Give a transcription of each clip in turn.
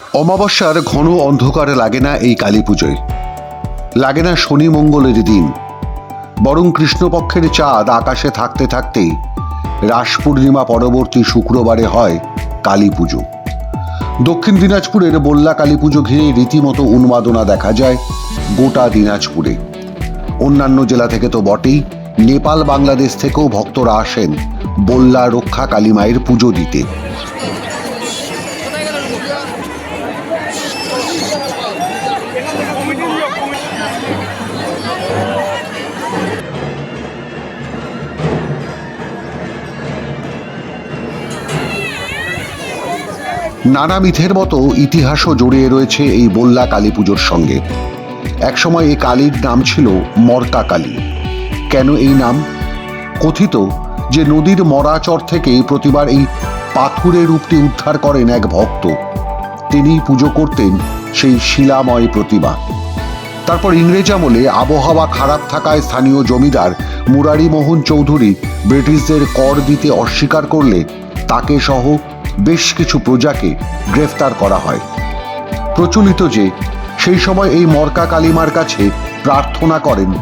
অমাবস্যার ঘন অন্ধকার লাগে না এই কালী পুজোয়। লাগে না শনি মঙ্গলের দিন। বরং কৃষ্ণপক্ষের চাঁদ আকাশে থাকতে থাকতেই রাস পূর্ণিমা পরবর্তী শুক্রবারে হয় কালী পুজো। দক্ষিণ দিনাজপুরের বল্লা কালী পুজো ঘিরে রীতিমতো উন্মাদনা দেখা যায় গোটা দিনাজপুরে। অন্যান্য জেলা থেকে তো বটেই, নেপাল, বাংলাদেশ থেকেও ভক্তরা আসেন বল্লা রক্ষা কালী মায়ের পুজো দিতে। নানা মিথের মতো ইতিহাসও জড়িয়ে রয়েছে এই বল্লা কালী পুজোর সঙ্গে। একসময় এই কালীর নাম ছিল মর্তা কালী। কেন এই নাম? কথিত যে নদীর মরাচর থেকে প্রতিবার এই পাথুরের রূপটি উদ্ধার করেন এক ভক্ত। তিনি পুজো করতেন সেই শিলাময় প্রতিমা। তারপর ইংরেজ আমলে আবহাওয়া খারাপ থাকায় স্থানীয় জমিদার মুরারি মোহন চৌধুরী ব্রিটিশদের কর দিতে অস্বীকার করলে তাকে সহ বেশ কিছু প্রজাকে গ্রেফতার করা হয়। প্রচলিত যে, সেই সময় এই মরকা কালিমার কাছে প্রার্থনা করেন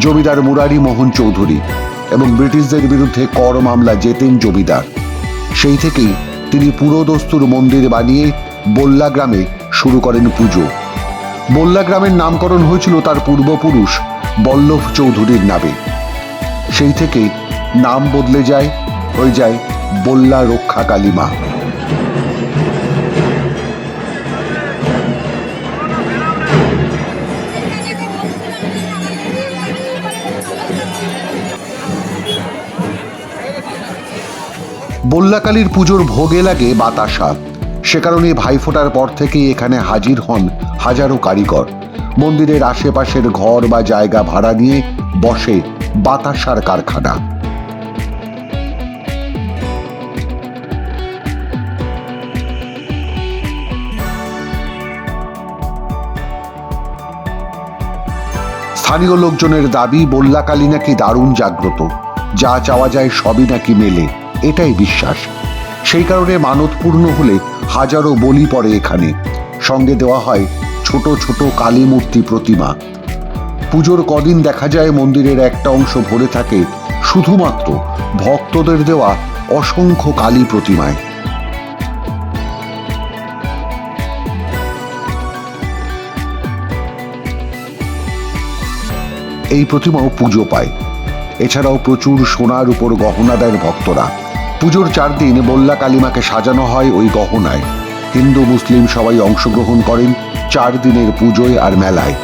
জমিদার মুরারি মোহন চৌধুরী এবং ব্রিটিশদের বিরুদ্ধে কর মামলা জেতেন জমিদার। সেই থেকেই তিনি পুরোদস্তুর মন্দির বানিয়ে বল্লা গ্রামে শুরু করেন পুজো। বল্লা গ্রামের নামকরণ হয়েছিল তার পূর্বপুরুষ বল্লভ চৌধুরীর নামে। সেই থেকে নাম বদলে যায়, হয়ে যায় বল্লা রক্ষা কালী মা বল্লাকালীর পুজোর ভোগে লাগে বাতাসা। সে কারণে ভাইফোঁটার পর থেকেই এখানে হাজির হন হাজারো কারিগর। মন্দিরের আশেপাশের ঘর বা জায়গা ভাড়া নিয়ে বসে বাতাসার কারখানা। স্থানীয় লোকজনের দাবি বল্লাকালী নাকি দারুণ জাগ্রত। যা চাওয়া যায় সবই নাকি মেলে। এটাই বিশ্বাস। সেই কারণে মানত পূর্ণ হলে হাজারো বলি পড়ে এখানে। সঙ্গে দেওয়া হয় ছোট ছোট কালী মূর্তি প্রতিমা। পুজোর কদিন দেখা যায় মন্দিরের একটা অংশ ভরে থাকে শুধুমাত্র ভক্তদের দেওয়া অসংখ্য কালী প্রতিমায়। এই প্রতিমাও পুজো পায়। এছাড়াও প্রচুর সোনার উপর গহনা দেন ভক্তরা। পুজোর চার দিন বল্লা কালিমাকে সাজানো হয় ওই গহনায়। হিন্দু, মুসলিম সবাই অংশগ্রহণ করেন চার দিনের পুজোয় আর মেলায়।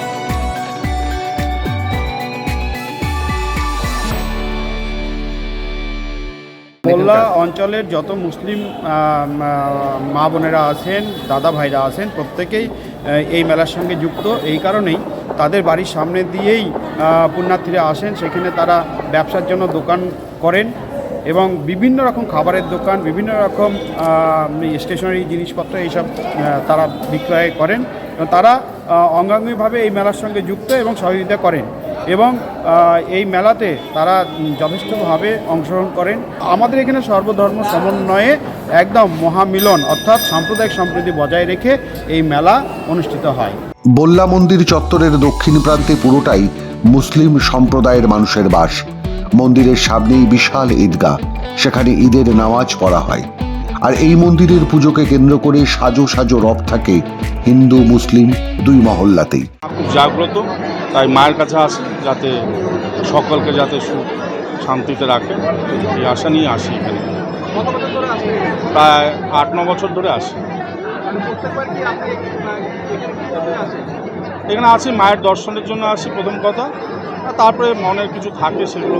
মোল্লা অঞ্চলের যত মুসলিম মা- বোনেরা আছেন, দাদা ভাইরা আছেন, প্রত্যেকেই এই মেলার সঙ্গে যুক্ত। এই কারণেই তাদের বাড়ির সামনে দিয়েই পুণ্যার্থীরা আসেন। সেখানে তারা ব্যবসার জন্য দোকান করেন এবং বিভিন্ন রকম খাবারের দোকান, বিভিন্ন রকম স্টেশনারি জিনিসপত্র এইসব তারা বিক্রয় করেন। তারা অঙ্গাঙ্গিভাবে এই মেলার সঙ্গে যুক্ত এবং সহযোগিতা করেন এবং এই মেলাতে তারা যথেষ্টভাবে অংশগ্রহণ করেন। আমাদের এখানে সর্বধর্ম সমন্বয়ে একদম মহামিলন অর্থাৎ সাম্প্রদায়িক সম্প্রীতি বজায় রেখে এই মেলা অনুষ্ঠিত হয়। বল্লা মন্দির চত্বরের দক্ষিণ প্রান্তে পুরোটাই মুসলিম সম্প্রদায়ের মানুষের বাস। মন্দিরের সামনেই বিশাল ঈদগাহ, সেখানে ঈদের নামাজ পড়া হয়। আর এই মন্দিরের পুজোকে কেন্দ্র করে সাজো সাজো রব থাকে হিন্দু, মুসলিম দুই মহল্লাতেই। খুব জাগ্রত, তাই মায়ের কাছে আসি, যাতে সকলকে যাতে সুখ শান্তিতে রাখে। এই আশা নিয়ে আসি এখানে। প্রায় আট, ন বছর ধরে আসি। এখানে আসি মায়ের দর্শনের জন্য আসি প্রথম কথা। আর তারপরে মনের কিছু থাকে সেগুলো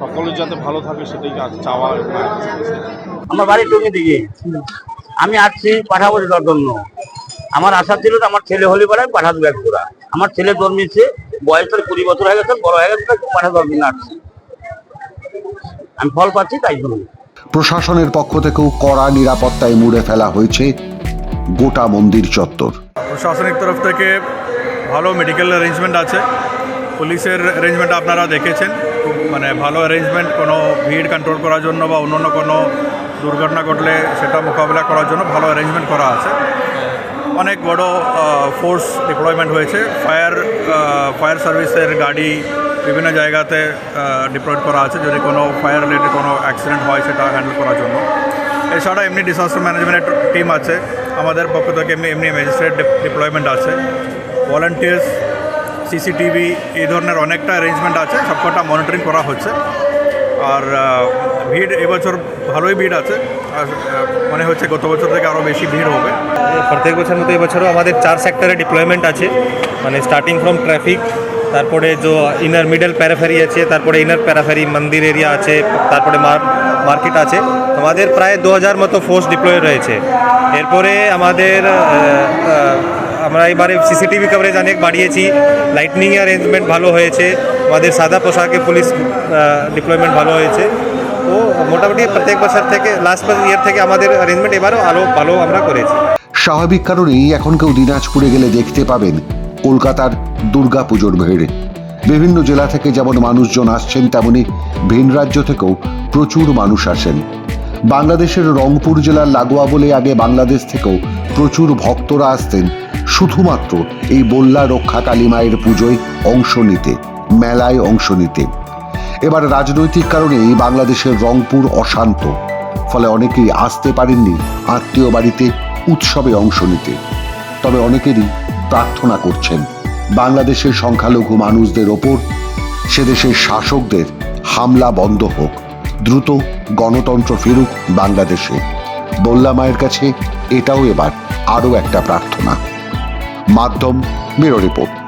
সকলের যাতে ভালো থাকে সেটাই কাজ চাওয়া আমার বাড়ি টঙ্গি দিকে আমি আসছি পাঠাবো দেওয়ার জন্য। আমার আশা ছিল আমার ছেলে হলে পারে পাঠাবো এক ঘোরা আমার ছেলে জন্মেছে বয়স তোর কুড়ি বছর হয়ে গেছে বড় হয়ে গেছে তাকে পাঠা দেওয়ার জন্য আসছি। আমি ফল পাচ্ছি তাই জন্য। প্রশাসনের পক্ষ থেকেও কড়া নিরাপত্তায় মুড়ে ফেলা হয়েছে। গোটা মন্দির চত্বর। প্রশাসনিক তরফ থেকে ভালো মেডিকেল অ্যারেঞ্জমেন্ট আছে। পুলিশের অ্যারেঞ্জমেন্ট আপনারা দেখেছেন। মানে ভালো অ্যারেঞ্জমেন্ট কোনো ভিড় কন্ট্রোল করার জন্য বা অন্য অন্য কোনো দুর্ঘটনা ঘটলে সেটা মোকাবিলা করার জন্য ভালো অ্যারেঞ্জমেন্ট করা আছে। অনেক বড় ফোর্স ডিপ্লয়মেন্ট হয়েছে। ফায়ার ফায়ার সার্ভিসের গাড়ি বিভিন্ন জায়গাতে ডিপ্লয়েড করা আছে। যদি কোনো ফায়ার রিলেটেড কোনো অ্যাক্সিডেন্ট হয়, সেটা হ্যান্ডেল করার জন্য। এছাড়া এমনি ডিসাস্টার ম্যানেজমেন্টের টিম আছে। আমাদের পক্ষ থেকে এমনি এমনি ম্যাজিস্ট্রেট ডিপ্লয়মেন্ট আছে। ভলান্টিয়ার্স সিসিটিভি এই ধরনের অনেকটা অ্যারেঞ্জমেন্ট আছে। সবকটা মনিটরিং করা হচ্ছে। আর ভিড় এবছর ভালোই ভিড় আছে। আর মনে হচ্ছে গত বছর থেকে আরও বেশি ভিড় হবে। প্রত্যেক বছর মতো এবছরও আমাদের চার সেক্টরে ডিপ্লয়মেন্ট আছে। মানে স্টার্টিং ফ্রম ট্রাফিক তারপরে যে ইনার মিডল প্যারাফেরি আছে, তারপরে ইনার প্যারাফেরি মন্দির এরিয়া আছে, তারপরে মার্কেট আছে। আমাদের প্রায় দু হাজার মতো ফোর্স ডিপ্লয় রয়েছে। এরপরে আমাদের আমরা এবারে সিসিটিভি কভারেজ অনেক বাড়িয়েছি। লাইটনিং অ্যারেঞ্জমেন্ট ভালো হয়েছে। আমাদের সাদা পোশাকে পুলিশ ডিপ্লয়মেন্ট ভালো হয়েছে। তো মোটামুটি প্রত্যেক বছর থেকে লাস্ট ইয়ার থেকে আমাদের অ্যারেঞ্জমেন্ট এবারও আরও ভালো আমরা করেছি। স্বাভাবিক কারণেই এখন কেউ দিনাজপুরে গেলে দেখতে পাবেন কলকাতার দুর্গাপুজোর ভিড়। বিভিন্ন জেলা থেকে যেমন মানুষজন আসছেন, তেমনি ভিন রাজ্য থেকেও প্রচুর মানুষ আসেন। বাংলাদেশের রংপুর জেলার লাগোয়া বলে আগে বাংলাদেশ থেকেও প্রচুর ভক্তরা আসতেন। শুধুমাত্র এই বল্লা রক্ষা কালী মায়ের পুজোয় অংশ নিতে, মেলায় অংশ নিতে। এবার রাজনৈতিক কারণেই বাংলাদেশের রংপুর অশান্ত। ফলে অনেকেই আসতে পারেননি আত্মীয় বাড়িতে উৎসবে অংশ নিতে। তবে অনেকেরই প্রার্থনা করছেন, বাংলাদেশের সংখ্যালঘু মানুষদের ওপর, সেদেশের শাসকদের হামলা বন্ধ হোক। দ্রুত গণতন্ত্র ফিরুক বাংলাদেশে। বল্লা মায়ের কাছে এটাও এবার আরও একটা প্রার্থনা। মাধ্যম ব্যুরো রিপোর্ট।